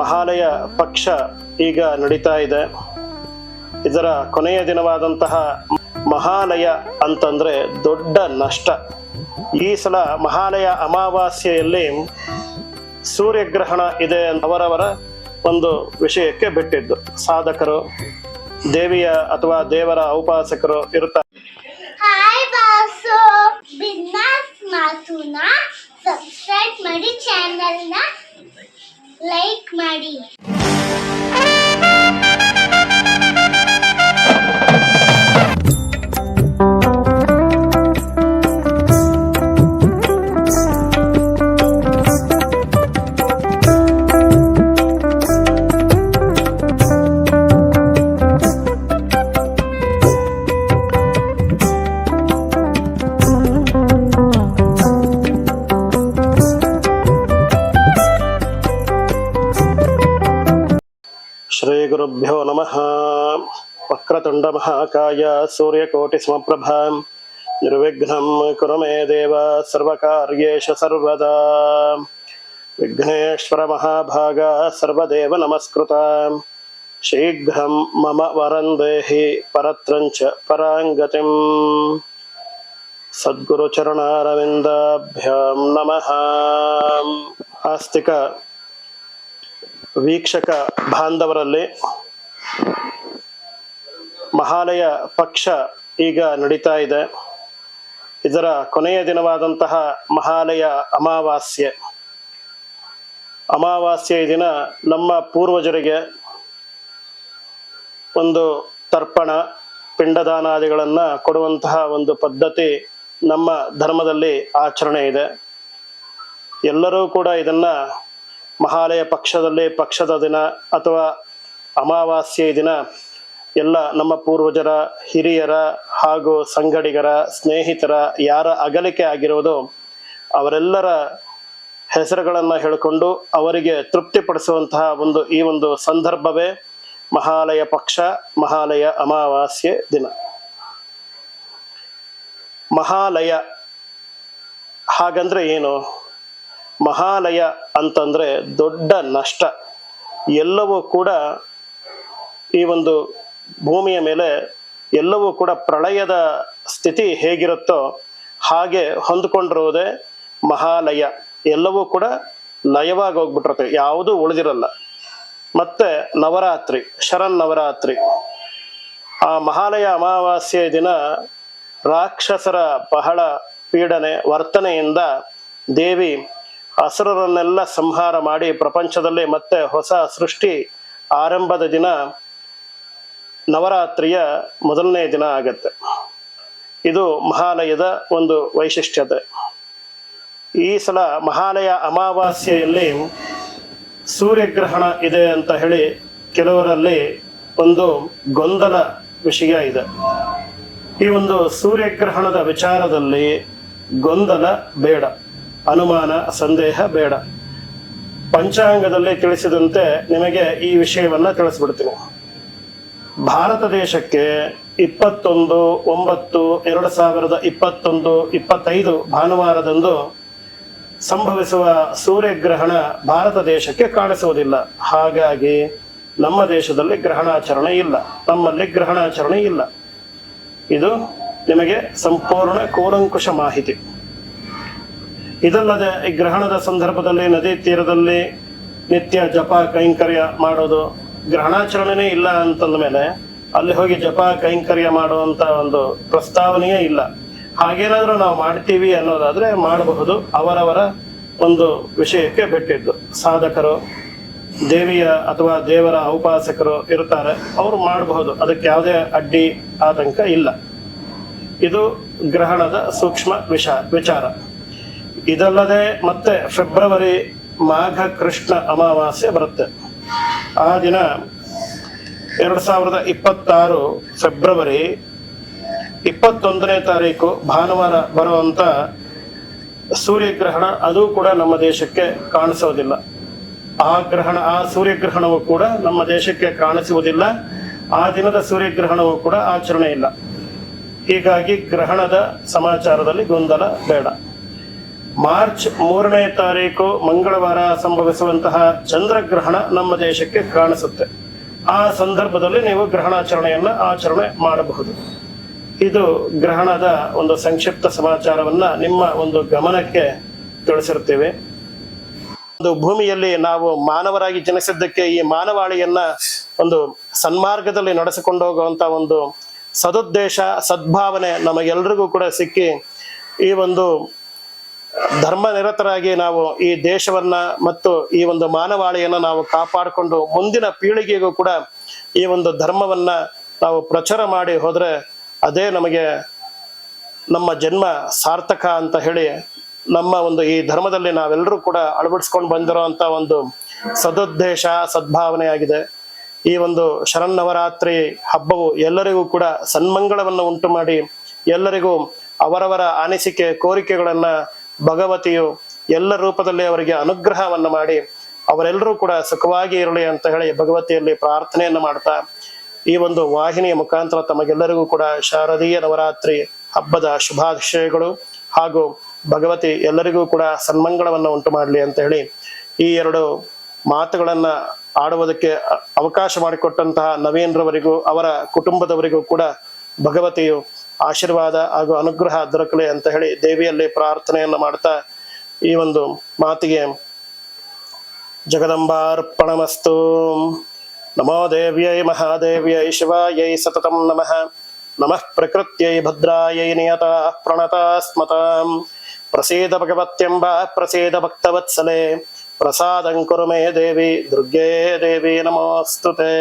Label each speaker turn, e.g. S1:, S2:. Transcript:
S1: ಮಹಾಲಯ ಪಕ್ಷ ಈಗ ನಡೀತಾ ಇದೆ. ಇದರ ಕೊನೆಯ ದಿನವಾದಂತಹ ಮಹಾಲಯ ಅಂತಂದ್ರೆ ದೊಡ್ಡ ನಷ್ಟ. ಈ ಸಲ ಮಹಾಲಯ ಅಮಾವಾಸ್ಯೆಯಲ್ಲಿ ಸೂರ್ಯಗ್ರಹಣ ಇದೆ ಅವರವರ ಒಂದು ವಿಷಯಕ್ಕೆ ಬಿಟ್ಟಿದ್ದು. ಸಾಧಕರು, ದೇವಿಯ ಅಥವಾ ದೇವರ ಔಪಾಸಕರು ಇರುತ್ತಾರೆ.
S2: ಲೈಕ್ ಮಾಡಿ
S1: శ్రీగురుభ్యో నమ. వక్రతుండ మహాకాయ సూర్యకోటి సమప్రభ నిర్విఘ్నం కురు మే దేవ సర్వకార్యేషు సర్వదా. విఘ్నేశ్వర మహాభాగ సర్వదేవ నమస్కృత. శీఘ్రం మమ వరందేహి పరత్రంచ పరాంగతిం సద్గురుచరణారవిందాభ్యాం నమ. ఆస్తిక ವೀಕ್ಷಕ ಬಾಂಧವರಲ್ಲಿ ಮಹಾಲಯ ಪಕ್ಷ ಈಗ ನಡೀತಾ ಇದೆ. ಇದರ ಕೊನೆಯ ದಿನವಾದಂತಹ ಮಹಾಲಯ ಅಮಾವಾಸ್ಯೆ. ಅಮಾವಾಸ್ಯೆ ದಿನ ನಮ್ಮ ಪೂರ್ವಜರಿಗೆ ಒಂದು ತರ್ಪಣ, ಪಿಂಡದಾನಾದಿಗಳನ್ನು ಕೊಡುವಂತಹ ಒಂದು ಪದ್ಧತಿ ನಮ್ಮ ಧರ್ಮದಲ್ಲಿ ಆಚರಣೆ ಇದೆ. ಎಲ್ಲರೂ ಕೂಡ ಇದನ್ನ ಮಹಾಲಯ ಪಕ್ಷದಲ್ಲಿ ಪಕ್ಷದ ದಿನ ಅಥವಾ ಅಮಾವಾಸ್ಯೆ ದಿನ ಎಲ್ಲ ನಮ್ಮ ಪೂರ್ವಜರ, ಹಿರಿಯರ ಹಾಗೂ ಸಂಗಡಿಗರ ಸ್ನೇಹಿತರ ಯಾರ ಅಗಲಿಕೆ ಆಗಿರುವುದು ಅವರೆಲ್ಲರ ಹೆಸರುಗಳನ್ನು ಹೇಳಿಕೊಂಡು ಅವರಿಗೆ ತೃಪ್ತಿಪಡಿಸುವಂತಹ ಒಂದು ಈ ಒಂದು ಸಂದರ್ಭವೇ ಮಹಾಲಯ ಪಕ್ಷ, ಮಹಾಲಯ ಅಮಾವಾಸ್ಯೆ ದಿನ. ಮಹಾಲಯ ಹಾಗಂದ್ರೆ ಏನು? ಮಹಾಲಯ ಅಂತಂದ್ರೆ ದೊಡ್ಡ ನಷ್ಟ. ಎಲ್ಲವೂ ಕೂಡ ಈ ಒಂದು ಭೂಮಿಯ ಮೇಲೆ ಎಲ್ಲವೂ ಕೂಡ ಪ್ರಳಯದ ಸ್ಥಿತಿ ಹೇಗಿರುತ್ತೋ ಹಾಗೆ ಹೊಂದ್ಕೊಂಡಿರುವುದೇ ಮಹಾಲಯ. ಎಲ್ಲವೂ ಕೂಡ ಲಯವಾಗಿ ಹೋಗ್ಬಿಟ್ಟಿರುತ್ತೆ, ಯಾವುದೂ ಉಳಿದಿರಲ್ಲ. ಮತ್ತೆ ನವರಾತ್ರಿ, ಶರನ್ ನವರಾತ್ರಿ. ಆ ಮಹಾಲಯ ಅಮಾವಾಸ್ಯೆ ದಿನ ರಾಕ್ಷಸರ ಬಹಳ ಪೀಡನೆ, ವರ್ತನೆಯಿಂದ ದೇವಿ ಅಸುರರನ್ನೆಲ್ಲ ಸಂಹಾರ ಮಾಡಿ ಪ್ರಪಂಚದಲ್ಲಿ ಮತ್ತೆ ಹೊಸ ಸೃಷ್ಟಿ ಆರಂಭದ ದಿನ ನವರಾತ್ರಿಯ ಮೊದಲನೇ ದಿನ ಆಗತ್ತೆ. ಇದು ಮಹಾಲಯದ ಒಂದು ವೈಶಿಷ್ಟ್ಯತೆ. ಈ ಸಲ ಮಹಾಲಯ ಅಮಾವಾಸ್ಯೆಯಲ್ಲಿ ಸೂರ್ಯಗ್ರಹಣ ಇದೆ ಅಂತ ಹೇಳಿ ಕೆಲವರಲ್ಲಿ ಒಂದು ಗೊಂದಲ ವಿಷಯ ಇದೆ. ಈ ಒಂದು ಸೂರ್ಯಗ್ರಹಣದ ವಿಚಾರದಲ್ಲಿ ಗೊಂದಲ ಬೇಡ. ಅನುಮಾನ, ಸಂದೇಹ ಬೇಡ. ಪಂಚಾಂಗದಲ್ಲಿ ತಿಳಿಸಿದಂತೆ ನಿಮಗೆ ಈ ವಿಷಯವನ್ನ ತಿಳಿಸ್ಬಿಡ್ತೀನಿ. ಭಾರತ ದೇಶಕ್ಕೆ ಇಪ್ಪತ್ತೊಂದು, ಒಂಬತ್ತು, ಎರಡು ಸಾವಿರದ ಇಪ್ಪತ್ತೊಂದು, ಇಪ್ಪತ್ತೈದು ಭಾನುವಾರದಂದು ಸಂಭವಿಸುವ ಸೂರ್ಯಗ್ರಹಣ ಭಾರತ ದೇಶಕ್ಕೆ ಕಾಣಿಸುವುದಿಲ್ಲ. ಹಾಗಾಗಿ ನಮ್ಮ ದೇಶದಲ್ಲಿ ಗ್ರಹಣಾಚರಣೆ ಇಲ್ಲ. ನಮ್ಮಲ್ಲಿ ಗ್ರಹಣಾಚರಣೆ ಇಲ್ಲ. ಇದು ನಿಮಗೆ ಸಂಪೂರ್ಣ ಕೂಲಂಕುಷ ಮಾಹಿತಿ. ಇದಲ್ಲದೆ ಈ ಗ್ರಹಣದ ಸಂದರ್ಭದಲ್ಲಿ ನದಿ ತೀರದಲ್ಲಿ ನಿತ್ಯ ಜಪ ಕೈಂಕರ್ಯ ಮಾಡೋದು ಗ್ರಹಣಾಚರಣೆನೇ ಇಲ್ಲ ಅಂತಂದ ಮೇಲೆ ಅಲ್ಲಿ ಹೋಗಿ ಜಪ ಕೈಂಕರ್ಯ ಮಾಡುವಂತ ಒಂದು ಪ್ರಸ್ತಾವನೆಯೇ ಇಲ್ಲ. ಹಾಗೇನಾದ್ರೂ ನಾವು ಮಾಡ್ತೀವಿ ಅನ್ನೋದಾದ್ರೆ ಮಾಡಬಹುದು. ಅವರವರ ಒಂದು ವಿಷಯಕ್ಕೆ ಬಿಟ್ಟಿದ್ದು. ಸಾಧಕರು, ದೇವಿಯ ಅಥವಾ ದೇವರ ಉಪಾಸಕರು ಇರ್ತಾರೆ ಅವರು ಮಾಡಬಹುದು. ಅದಕ್ಕೆ ಯಾವುದೇ ಅಡ್ಡಿ, ಆತಂಕ ಇಲ್ಲ. ಇದು ಗ್ರಹಣದ ಸೂಕ್ಷ್ಮ ವಿಷ ವಿಚಾರ. ಇದಲ್ಲದೆ ಮತ್ತೆ ಫೆಬ್ರವರಿ ಮಾಘ ಕೃಷ್ಣ ಅಮಾವಾಸ್ಯೆ ಬರುತ್ತೆ. ಆ ದಿನ ಎರಡು ಸಾವಿರದ ಇಪ್ಪತ್ತಾರು ಫೆಬ್ರವರಿ ಇಪ್ಪತ್ತೊಂದನೇ ತಾರೀಕು ಭಾನುವಾರ ಬರುವಂತ ಸೂರ್ಯಗ್ರಹಣ ಅದು ಕೂಡ ನಮ್ಮ ದೇಶಕ್ಕೆ ಕಾಣಿಸೋದಿಲ್ಲ. ಆ ಗ್ರಹಣ, ಆ ಸೂರ್ಯಗ್ರಹಣವು ಕೂಡ ನಮ್ಮ ದೇಶಕ್ಕೆ ಕಾಣಿಸುವುದಿಲ್ಲ. ಆ ದಿನದ ಸೂರ್ಯಗ್ರಹಣವು ಕೂಡ ಆಚರಣೆ ಇಲ್ಲ. ಹೀಗಾಗಿ ಗ್ರಹಣದ ಸಮಾಚಾರದಲ್ಲಿ ಗೊಂದಲ ಬೇಡ. ಮಾರ್ಚ್ ಮೂರನೇ ತಾರೀಕು ಮಂಗಳವಾರ ಸಂಭವಿಸುವಂತಹ ಚಂದ್ರಗ್ರಹಣ ನಮ್ಮ ದೇಶಕ್ಕೆ ಕಾಣಿಸುತ್ತೆ. ಆ ಸಂದರ್ಭದಲ್ಲಿ ನೀವು ಗ್ರಹಣಾಚರಣೆಯನ್ನ ಆಚರಣೆ ಮಾಡಬಹುದು. ಇದು ಗ್ರಹಣದ ಒಂದು ಸಂಕ್ಷಿಪ್ತ ಸಮಾಚಾರವನ್ನ ನಿಮ್ಮ ಒಂದು ಗಮನಕ್ಕೆ ತಿಳಿಸಿರ್ತೇವೆ ಒಂದು ಭೂಮಿಯಲ್ಲಿ ನಾವು ಮಾನವರಾಗಿ ಜನಿಸಿದ್ದಕ್ಕೆ ಈ ಮಾನವಾಳಿಯನ್ನ ಒಂದು ಸನ್ಮಾರ್ಗದಲ್ಲಿ ನಡೆಸಿಕೊಂಡು ಹೋಗುವಂತ ಒಂದು ಸದುದ್ದೇಶ, ಸದ್ಭಾವನೆ ನಮಗೆಲ್ರಿಗೂ ಕೂಡ ಸಿಕ್ಕಿ ಈ ಒಂದು ಧರ್ಮ ನಿರತರಾಗಿ ನಾವು ಈ ದೇಶವನ್ನ ಮತ್ತು ಈ ಒಂದು ಮಾನವಾಳಿಯನ್ನ ನಾವು ಕಾಪಾಡಿಕೊಂಡು ಮುಂದಿನ ಪೀಳಿಗೆಗೂ ಕೂಡ ಈ ಒಂದು ಧರ್ಮವನ್ನ ನಾವು ಪ್ರಚಾರ ಮಾಡಿ ಹೋದ್ರೆ ಅದೇ ನಮಗೆ ನಮ್ಮ ಜನ್ಮ ಸಾರ್ಥಕ ಅಂತ ಹೇಳಿ ನಮ್ಮ ಒಂದು ಈ ಧರ್ಮದಲ್ಲಿ ನಾವೆಲ್ಲರೂ ಕೂಡ ಅಳವಡಿಸ್ಕೊಂಡು ಬಂದಿರುವಂತ ಒಂದು ಸದುದ್ದೇಶ ಸದ್ಭಾವನೆ ಆಗಿದೆ ಈ ಒಂದು ಶರನ್ನವರಾತ್ರಿ ಹಬ್ಬವು ಎಲ್ಲರಿಗೂ ಕೂಡ ಸನ್ಮಂಗಳವನ್ನು ಉಂಟು ಮಾಡಿ ಎಲ್ಲರಿಗೂ ಅವರವರ ಅನಿಸಿಕೆ, ಕೋರಿಕೆಗಳನ್ನ ಭಗವತಿಯು ಎಲ್ಲ ರೂಪದಲ್ಲಿ ಅವರಿಗೆ ಅನುಗ್ರಹವನ್ನು ಮಾಡಿ ಅವರೆಲ್ಲರೂ ಕೂಡ ಸುಖವಾಗಿ ಇರಲಿ ಅಂತ ಹೇಳಿ ಭಗವತಿಯಲ್ಲಿ ಪ್ರಾರ್ಥನೆಯನ್ನು ಮಾಡ್ತಾ ಈ ಒಂದು ವಾಹಿನಿಯ ಮುಖಾಂತರ ತಮಗೆಲ್ಲರಿಗೂ ಕೂಡ ಶಾರದೀಯ ನವರಾತ್ರಿ ಹಬ್ಬದ ಶುಭಾಶಯಗಳು ಹಾಗೂ ಭಗವತಿ ಎಲ್ಲರಿಗೂ ಕೂಡ ಸನ್ಮಂಗಳವನ್ನು ಉಂಟು ಮಾಡಲಿ ಅಂತ ಹೇಳಿ ಈ ಎರಡು ಮಾತುಗಳನ್ನ ಆಡುವುದಕ್ಕೆ ಅವಕಾಶ ಮಾಡಿಕೊಟ್ಟಂತಹ ನವೀನ್ರವರಿಗೂ ಅವರ ಕುಟುಂಬದವರಿಗೂ ಕೂಡ ಭಗವತಿಯು ಆಶೀರ್ವಾದ ಹಾಗೂ ಅನುಗ್ರಹ ದೊರಕಲಿ ಅಂತ ಹೇಳಿ ದೇವಿಯಲ್ಲಿ ಪ್ರಾರ್ಥನೆಯನ್ನು ಮಾಡ್ತಾ ಈ ಒಂದು ಮಾತಿಗೆ ಜಗದಂಬಾರ್ಪಣಮಸ್ತು. ನಮೋ ದೇವ್ಯೈ, ಮಹಾದೇವ್ಯೈ, ಶಿವಾಯೈ, ಸತತಂ ನಮಃ. ನಮಃ ಪ್ರಕೃತ್ಯೈ, ಭದ್ರಾಯೈ, ನಿಯತಾ ಪ್ರಣತಾಸ್ಮತಾಂ ಪ್ರಸೀದ ಭಗವತ್ಯಂಬ ಪ್ರಸೀದ ಭಕ್ತವತ್ಸಲೆ. ಪ್ರಸಾದಂ ಕುರು ದೇವಿ, ದುರ್ಗೇ ದೇವಿ, ನಮೋಸ್ತುತೆ.